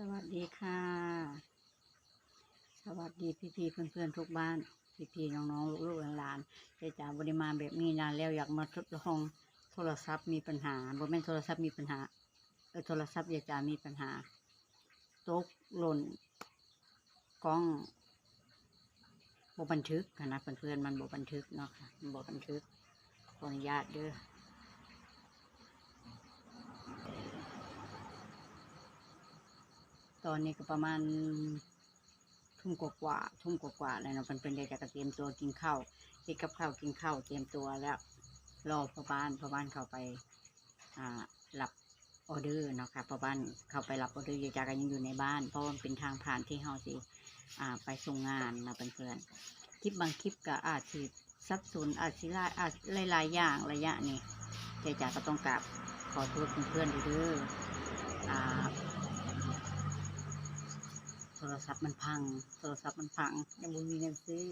สวัสดีค่ะ สวัสดีพี่พี่เพื่อนเพื่อนๆทุกบ้าน พี่พี่ๆน้องๆลูกๆหลานๆเจ๊จ๋าบริมาแบบนี้นานแล้วอยากมาทดลองโทรศัพท์มีปัญหาบ่แม่นโทรศัพท์มีปัญหาเออโทรศัพท์เจ๊จ๋ามีปัญหาตกหล่นกล้องบ่บันทึกค่ะนะเพื่อนๆมันบ่บันทึกเนาะค่ะมันบ่บันทึกขออนุญาตเด้อ ตอนนี้ก็ประมาณทุ่มกว่าๆทุ่มกว่าๆแล้วเนาะเป็นเป็นเด็กจะเตรียมตัวกินข้าวกินกับข้าวกินข้าวเตรียมตัวแล้วรอพ่อบ้านพ่อบ้านเข้าไปอ่ารับออเดอร์เนาะค่ะพ่อบ้านเข้าไปรับออเดอร์ยายจาก็ยังอยู่ในบ้าน เพราะว่ามันเป็นทางผ่านที่เฮาสิอ่าไปส่งงานนะเพื่อนๆคลิปบางคลิปก็อาจสิสับสนอาจสิลาอาจหลายๆอย่างระยะนี้ยายจาก็ต้องกราบขอโทษเพื่อนๆด้วยออ่า รศัพท์มันพัง โทรศัพท์มันพัง ยังบ่มีเงินซื้อ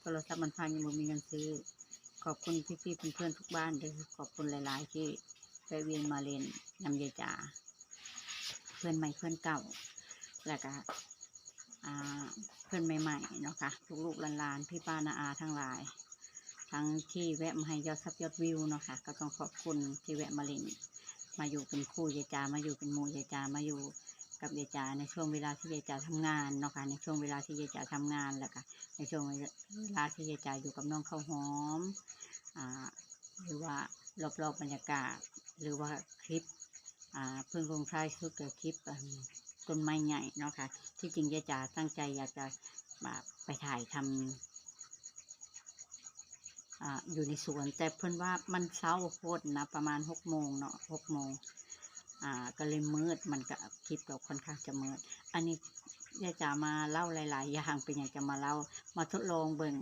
โทรศัพท์มันพังยังบ่มีเงินซื้อ ขอบคุณพี่ๆเพื่อนๆทุกบ้านเด้อขอบคุณหลายๆ ที่ไปเวียนมาเล่นนำยายจ๋าเพื่อนใหม่เพื่อนเก่า แล้วก็เพื่อนใหม่ๆเนาะค่ะลูกๆหลานๆพี่ป้านาอาทั้งหลาย ทั้งที่แวะมาให้ยอดซับยอดวิวเนาะค่ะก็ต้องขอบคุณที่แวะมาเล่นมาอยู่เป็นคู่ยายจามาอยู่เป็นหมู่ยายจามาอยู่ กับยายจ๋าในช่วงเวลาที่ยายจ๋าทำงานเนาะค่ะในช่วงเวลาที่ยายจ๋าทำงานแล้วก็ในช่วงเวลาที่ยายจ๋าอยู่กับน้องข้าวหอมอ่าหรือว่ารอบๆบรรยากาศ หรือว่าคลิปอ่าเพิ่งลงท้ายชุดกับคลิปต้นไม้ใหญ่เนาะค่ะที่จริงยายจ๋าตั้งใจอยากจะมาไปถ่ายทำอ่าอยู่ในสวนแต่เพิ่อนว่ามันเช้าโคตรนะประมาณหกโมงเนาะหกโมง อ่าก็เลยมืดมันก็คลิปเราค่อนข้างจะมืด อันนี้ยากจะมาเล่าหลาย ๆ อย่างเป็นอยากจะมาเล่ามาทดลองเบิ่ง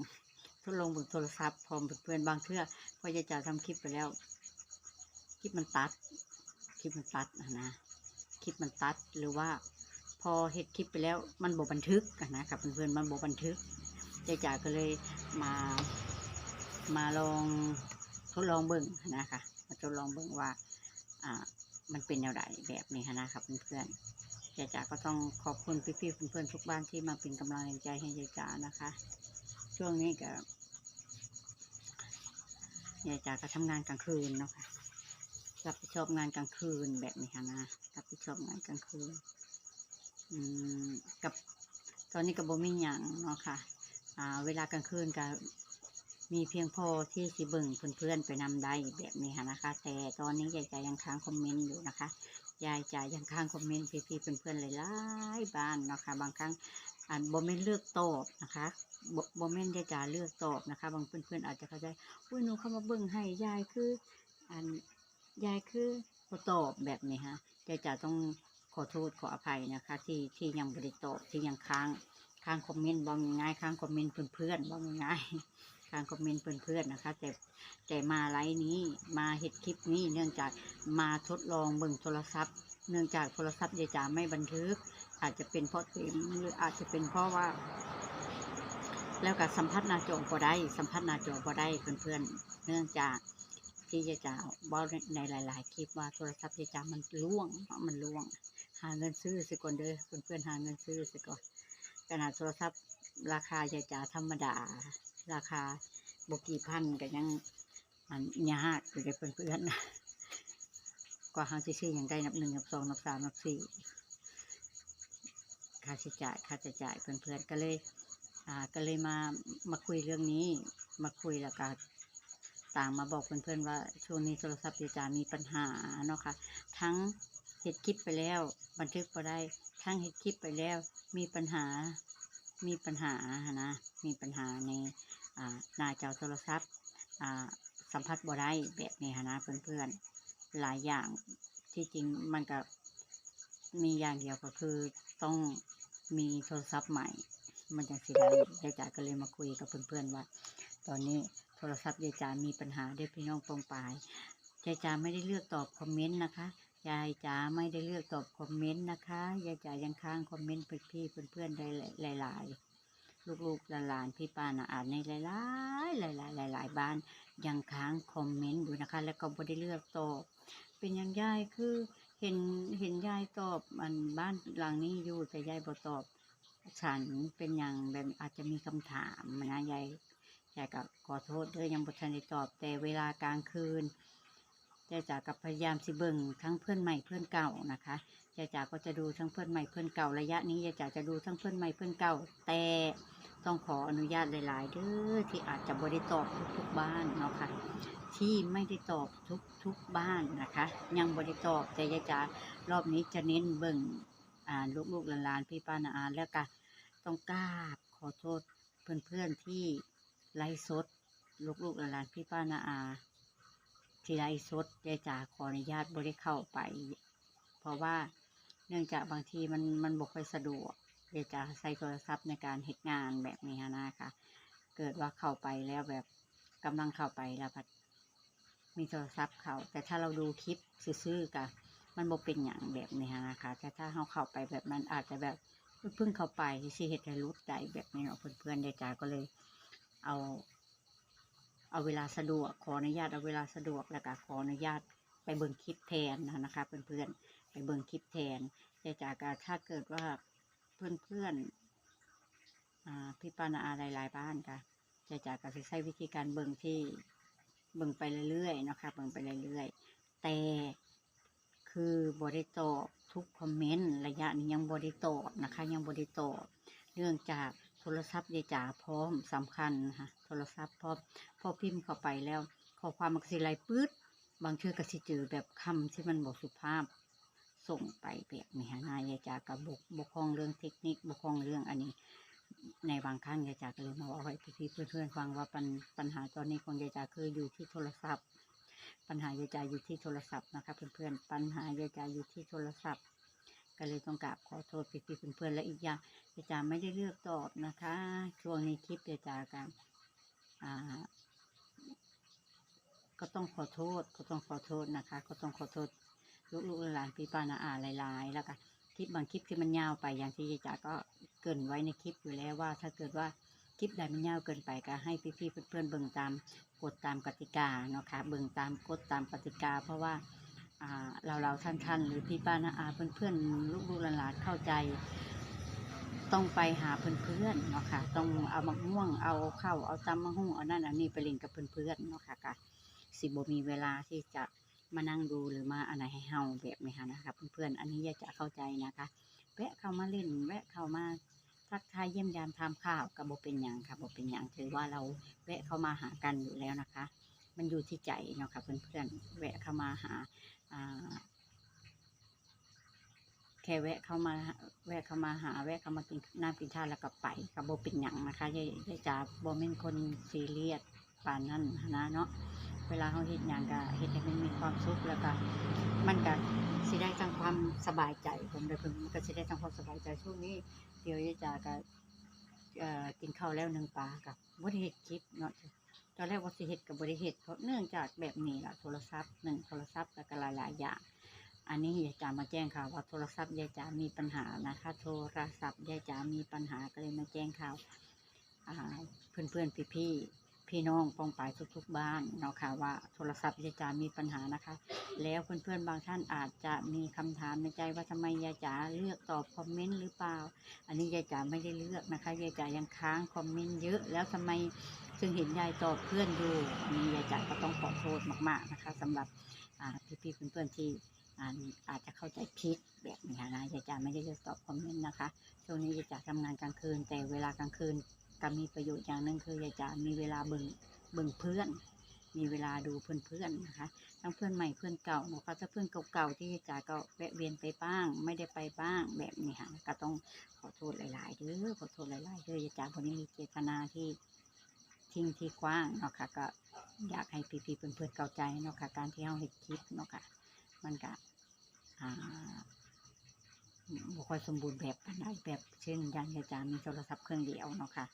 ทดลองเบิ่งโทรศัพท์พร้อมเพื่อนบางเทื่อพอยากจะทำคลิปไปแล้ว คลิปมันตัด คลิปมันตัดนะนะคลิปมันตัดหรือว่าพอเฮ็ดคลิปไปแล้วมันบบันทึกนะครับเพื่อนๆมันบบันทึกยายจ๋าก็เลยมามาลองทดลองเบิ่งนะคะมาทดลองเบิ่งว่าอ่า มันเป็นแนวใดแบบนี้นะครับเพื่อนๆยายจ๋าก็ต้องขอบคุณพี่ๆเพื่อนๆทุกบ้านที่มาเป็นกำลังใจให้ยายจ๋านะคะ ช่วงนี้ก็ยายจ๋าก็ทำงานกลางคืนเนาะค่ะรับผิดชอบงานกลางคืนแบบนี้นะรับผิดชอบงานกลางคืนอืมกับตอนนี้กับโบมีหยังเนาะค่ะอ่าเวลากลางคืนก็ มีเพียงพอที่สิเบิ่งเพื่อนๆไปนำได้แบบนี้ค่ะนะคะ แต่ตอนนี้ยายจ๋ายังค้างคอมเมนต์อยู่นะคะ ยายจ๋ายังค้างคอมเมนต์พี่ๆเพื่อนๆหลายๆบ้านเนาะคะ บางครั้งอ่านโบเมนเลือกตอบนะคะบ่โบเมนยายจ๋าเลือกตอบนะคะ บางเพื่อนๆอาจจะเข้าใจอุ้ยหนูเข้ามาเบิ่งให้ยายคืออันยายคือบ่ตอบแบบนี้ฮะยายจ๋าต้องขอโทษขออภัยนะคะ ที่ที่ยังบริตอบที่ยังค้างค้างคอมเมนต์บ่ง่ายค้างคอมเมนต์เพื่อนๆบ่ง่าย ๆค้างคอมเมนต์เพื่อนๆนะคะ แต่แต่มาไลฟ์นี้มาเห็ดคลิปนี้เนื่องจากมาทดลองเบิ่งโทรศัพท์ เนื่องจากโทรศัพท์ยายจ๋าไม่บันทึก อาจจะเป็นเพราะเต็มหรืออาจจะเป็นเพราะว่า แล้วก็สัมผัสนาจอพอได้สัมผัสนาจอพอได้เพื่อนๆ เนื่องจากที่ยายจ๋าบอกในหลาย ๆ คลิปว่าโทรศัพท์ยายจ๋ามันล่วงมันล่วง หาเงินซื้อสิก่อนเด้อเพื่อนๆหาเงินซื้อสิก่อนขนาดโทรศัพท์ราคายายจ๋าธรรมดา ราคาบกี่พันก็ยังอันยากอยู่เลยเพื่อนๆกว่าเขาจะซื้ออย่างได้นับหนึ่งนับสองนับสามนับสี่ค่าใช้จ่ายค่าใช้จ่ายเพื่อนๆก็เลย อ่าก็เลยมามาคุยเรื่องนี้ มาคุยแล้วก็ต่างมาบอกเพื่อนๆว่าช่วงนี้โทรศัพท์ยายจ๋ามีปัญหาเนาะค่ะทั้งเห็ดคลิปไปแล้ว บันทึกพอได้ ทั้งเห็ดคลิปไปแล้ว มีปัญหามีปัญหานะ มีปัญหาใน หน้าจอโทรศัพท์สัมผัสบ่ได้แบบนี้นะเพื่อนๆ หลายอย่างที่จริงมันก็มีอย่างเดียวก็คือต้องมีโทรศัพท์ใหม่ มันจะสิได้ยายจ๋าก็เลยมาคุยกับเพื่อนๆว่า ตอนนี้โทรศัพท์ยายจ๋ามีปัญหาเด้อพี่น้องปองปายยายจ๋าไม่ได้เลือกตอบคอมเมนต์นะคะยายจ๋าไม่ได้เลือกตอบคอมเมนต์นะคะยายจ๋ายังค้างคอมเมนต์พี่ๆเพื่อนๆได้หลายๆ ลูกๆหลานๆพี่ป้านะอ่านในหลายๆหลายๆหลายๆบ้านยังค้างคอมเมนต์อยู่นะคะ แล้วก็บ่ได้เลือกตอบเป็นอยังยายคือเห็นเห็นยายตอบมันบ้านหลังนี้อยู่แต่ยายบ่ตอบ ฉันเป็นอย่างแบบอาจจะมีคำถามนะยายยายก็ขอโทษด้วยยังบ่ทันได้ตอบแต่เวลากลางคืนยายจ๋ากับพยายามสิเบิ่งทั้งเพื่อนใหม่เพื่อนเก่านะคะ ยายจ๋าก็จะดูทั้งเพื่อนใหม่เพื่อนเก่าระยะนี้ยายจ๋าจะดูทั้งเพื่อนใหม่เพื่อนเก่า แต่ต้องขออนุญาตหลาย ๆ เด้อที่อาจจะบ่ได้ตอบทุกๆบ้านเนาะค่ะที่ไม่ได้ตอบทุกทุกบ้านนะคะ ยังบริตอบแต่ยายจ๋ารอบนี้จะเน้นเบิ่งอ่าลูกๆหลานๆพี่ป้านาอาแล้วก็ต้องกราบขอโทษเพื่อนๆที่ไลฟ์สดลูกๆหลานๆพี่ป้านาอาที่ไลฟ์สดยายจ๋าขออนุญาตบริเข้าไป เพราะว่า เนื่องจากบางทีมันมันบกค่อยสะดวกยายจ๋าใช้โทรศัพท์ในการเหตุงานแบบนี้นะคะ เกิดว่าเข้าไปแล้วแบบกำลังเข้าไปแล้วพัดมีโทรศัพท์เขาแต่ถ้าเราดูคลิปซื่อๆกับมันบ่เป็นอย่างแบบนี้นะคะ แต่ถ้าเราเข้าไปแบบนั้นอาจจะแบบเพิ่งเข้าไปสิเหตุให้รู้ใจแบบนี้เนาะเพื่อนๆได้จ้าก็เลยเอา เอาเวลาสะดวกขออนุญาตเอาเวลาสะดวกแล้วก็ขออนุญาตไปเบิ่งคลิปแทนนะคะเพื่อนๆ เบิ่งคลิปแทน แต่จากการถ้าเกิดว่าเพื่อนๆอ่าพี่ปานาอาหลาย ๆ บ้านค่ะจะจากการใช้วิธีการเบิ่งที่เบิ่งไปเรื่อยๆนะคะเบิ่งไปเรื่อยๆ แต่คือบริโตอบทุกคอมเมนต์ระยะนี้ยังบริโตอบนะคะ ยังบริโตอบเนื่องจากโทรศัพท์ยายจ๋าพร้อมสำคัญนะคะโทรศัพท์พร้อมพอพิมพ์เข้าไปแล้ว ข้อความมันก็สิไหลปื๊ดบางเชื่อก็สิเจอแบบคำที่มันบอกสุภาพ ส่งไปแบบนี้นายายจ๋ากับบกบกครองเรื่องเทคนิคบกครองเรื่องอันนี้ ในบางครั้งยายจ๋าก็เลยมาเอาให้พี่เพื่อนๆฟังว่าปัญปัญหาตอนนี้ของยายจ๋าคืออยู่ที่โทรศัพท์ ปัญหายายจ๋าอยู่ที่โทรศัพท์นะคะเพื่อนๆปัญหายายจ๋าอยู่ที่โทรศัพท์ ก็เลยต้องกราบขอโทษพี่ๆเพื่อนๆและอีกอย่างยายจ๋าไม่ได้เลือกตอบนะคะช่วงในคลิปยายจ๋ากันอ่าก็ต้องขอโทษ ก็ต้องขอโทษนะคะ ก็ต้องขอโทษ ลูกๆหลานพี่ป้านาอาหลายๆ แล้วก็คลิปบางคลิปที่มันยาวไปอย่างที่จ๋าก็เกินไว้ในคลิปอยู่แล้วว่าถ้าเกิดว่าคลิปใดมันยาวเกินไปก็ให้พี่ๆเพื่อนๆเบิ่งตามกฎตามกติกาเนาะค่ะเบิ่งตามกฎตามกติกา เพราะว่าอ่าเราเราๆท่านๆหรือพี่ป้านาอาเพื่อนๆลูกๆหลานๆเข้าใจ ต้องไปหาเพื่อนๆเนาะค่ะต้องเอามะม่วงเอาข้าวเอาตำมะฮุ่งเอานั่นอันนี้ไปเล่นกับเพื่อนๆเนาะค่ะก็สิบมีเวลาที่จะ มานั่งดูหรือมาอะไรให้เฮาแบบนี้ค่ะนะคะเพื่อนๆอันนี้อยากจะเข้าใจนะคะแวะเข้ามาเล่นแวะเข้ามาทักทายเยี่ยมยามทำข้าวกับโบเป็นอย่างค่ะโบเป็นอย่างถือว่าเราแวะเข้ามาหากันอยู่แล้วนะคะ มันอยู่ที่ใจเนาะค่ะเพื่อนๆแวะเข้ามาหาแค่แวะเข้ามาแวะเข้ามาหาแวะเข้ามากินน้ำกินท่าแล้วก็ไปกับโบเป็นอย่างนะคะยายยายจ๋าโบเป็นคนซีเรียสปานนั้นนะเนาะ เวลาเขาเฮ็ดหยังก็เฮ็ดให้มันมีความสุขแล้วก็มันก็สิได้ทั้งความสบายใจผมเลยเพิ่นมันก็สิได้ทั้งความสบายใจช่วงนี้เดี๋ยวยายจ๋าก็กินข้าวแล้วหนึ่งปลากับบ่ได้เฮ็ดคลิปเนาะตอนแรกว่าสิเฮ็ดก็บ่ได้เฮ็ดเพราะเนื่องจากแบบนี้ละโทรศัพท์หนึ่งโทรศัพท์แล้วก็หลายๆอย่างอันนี้ยายจ๋ามาแจ้งข่าวว่าโทรศัพท์ยายจ๋ามีปัญหานะคะ โทรศัพท์ยายจ๋ามีปัญหาก็เลยมาแจ้งข่าวอ่าเพื่อนๆพี่ๆ พี่น้องปองปายทุกๆบ้านเนาะค่ะว่าโทรศัพท์ยายจ๋ามีปัญหานะคะ แล้วเพื่อนๆบางท่านอาจจะมีคำถามในใจว่าทำไมยายจ๋าเลือกตอบคอมเมนต์หรือเปล่า อันนี้ยายจ๋าไม่ได้เลือกนะคะยายจ๋ายังค้างคอมเมนต์เยอะแล้วทำไมจึงเห็นยายตอบเพื่อนอยู่อันนี้ยายจ๋าก็ต้องขอโทษมากๆนะคะสำหรับพี่ๆเพื่อนๆที่อาจจะเข้าใจผิดแบบนี้นะยายจ๋าไม่ได้เลือกตอบคอมเมนต์นะคะ ช่วงนี้ยายจ๋าทำงานกลางคืน แต่เวลากลางคืน ก็มีประโยชน์อย่างหนึ่งคือยายจ๋ามีเวลาเบิ่งเบิ่งเพื่อน มีเวลาดูเพื่อนๆนะคะ ทั้งเพื่อนใหม่เพื่อนเก่านะคะถ้าเพื่อนเก่าๆที่ยายจ๋าก็แวะเวียนไปบ้าง ไม่ได้ไปบ้างแบบนี้ค่ะก็ต้องขอโทษหลายๆเด้อขอโทษหลายๆเด้อยายจ๋าคนนี้มีเจตนาที่ทิ้งที่กว้างเนาะค่ะก็อยากให้พี่ๆเพื่อนๆเข้าใจเนาะค่ะการที่เราเห็นคลิปเนาะค่ะมันก็อ่าบ่ค่อยสมบูรณ์แบบปานใดแบบเช่นยางยายจามีโทรศัพท์เครื่องเดียวเนาะค่ะ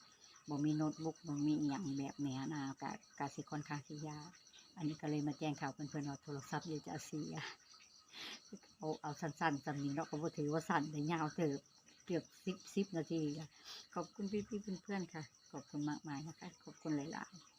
บ่มีโน้ตบุ๊กบ่มีอหย่างแบบเนี้ยนะกะกะสิค่อนข้างที่ยากอันนี้ก็เลยมาแจ้งข่าวเพื่อนๆว่าโทรศัพท์ยายจะเสียเอาเอาสั้นๆจำนี้เนาะก็บ่ถือว่าสั้นแต่ยาวเติบเกือบสิบสิบนาทีค่ะขอบคุณพี่ๆเพื่อนๆค่ะ ขอบคุณมากมายนะคะ ขอบคุณหลายๆ